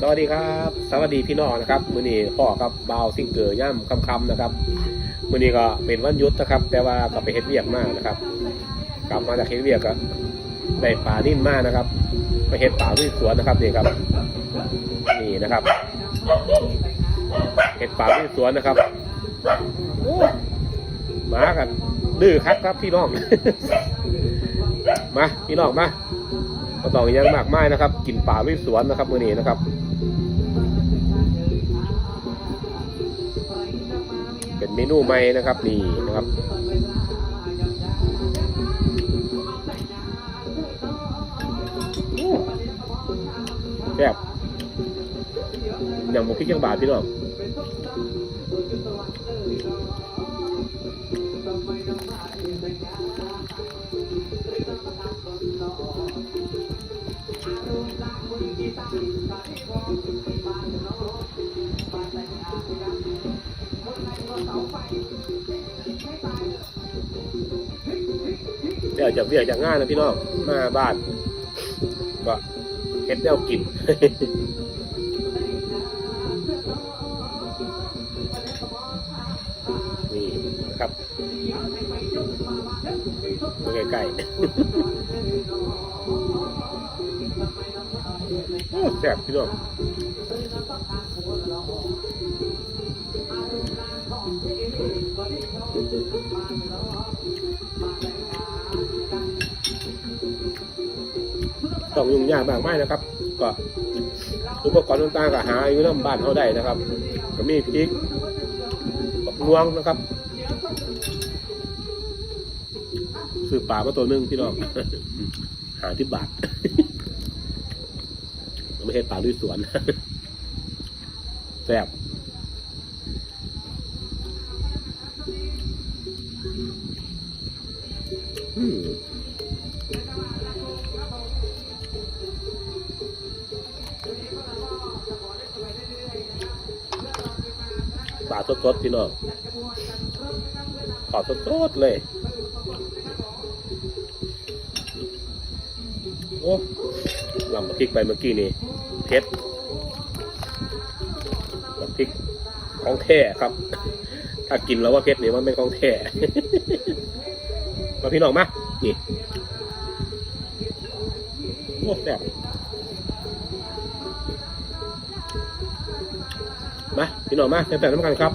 สวัสดีครับ สวัสดีพี่น้องนะครับมือนี้พ่อกับบาวซิงเกอร์ย่ำคำๆนะครับมือนี้ก็เป็นวันยุทธนะครับ แต่ว่าก็ไปเฮ็ดเวียกมากนะครับ กลับมาจากเฮ็ดเวียกก็ได้ปลานิ่นมากนะครับไปเฮ็ดปลาที่สวนนะครับนี่ครับ นี่นะครับเฮ็ดปลาที่สวนนะครับมากันดื้อคักครับพี่น้องมาพี่น้องมาก็ต้องยังมากมายนะครับ กินป่าวิสวนนะครับมือนี้นะครับ เมนูใหม่นะครับนี่นะครับแซ่บอย่างหมูพริกยังบาทพี่น้อง เดี๋ยวจะเรียกจากงานนะพี่น้องมาบ้านก็เฮ็ดแนวกินนี่ครับใกล้ๆแซ่บพี่น้อง ต้องยุ่งยากมากไม่นะครับ ก็อุปกรณ์ต่างๆก็หาอยู่น้ำบ้านเขาได้นะครับ ก็มีพริกงวงนะครับซื้อปลามาตัวนึงพี่น้องหาที่บาทไม่ใช่ปลาลุยสวนแซ่บ ปลาสดๆพี่น้องปลาสดๆเลย โอ้ลำพริกไปเมื่อกี้นี่เผ็ดลำพริกของแท้ครับ ถ้ากินแล้วว่าเผ็ดนี่มันไม่ของแท้ มาพี่น้องมานี่โอ้แซ่บมาพี่น้องมาแซ่บๆน้ำกันครับ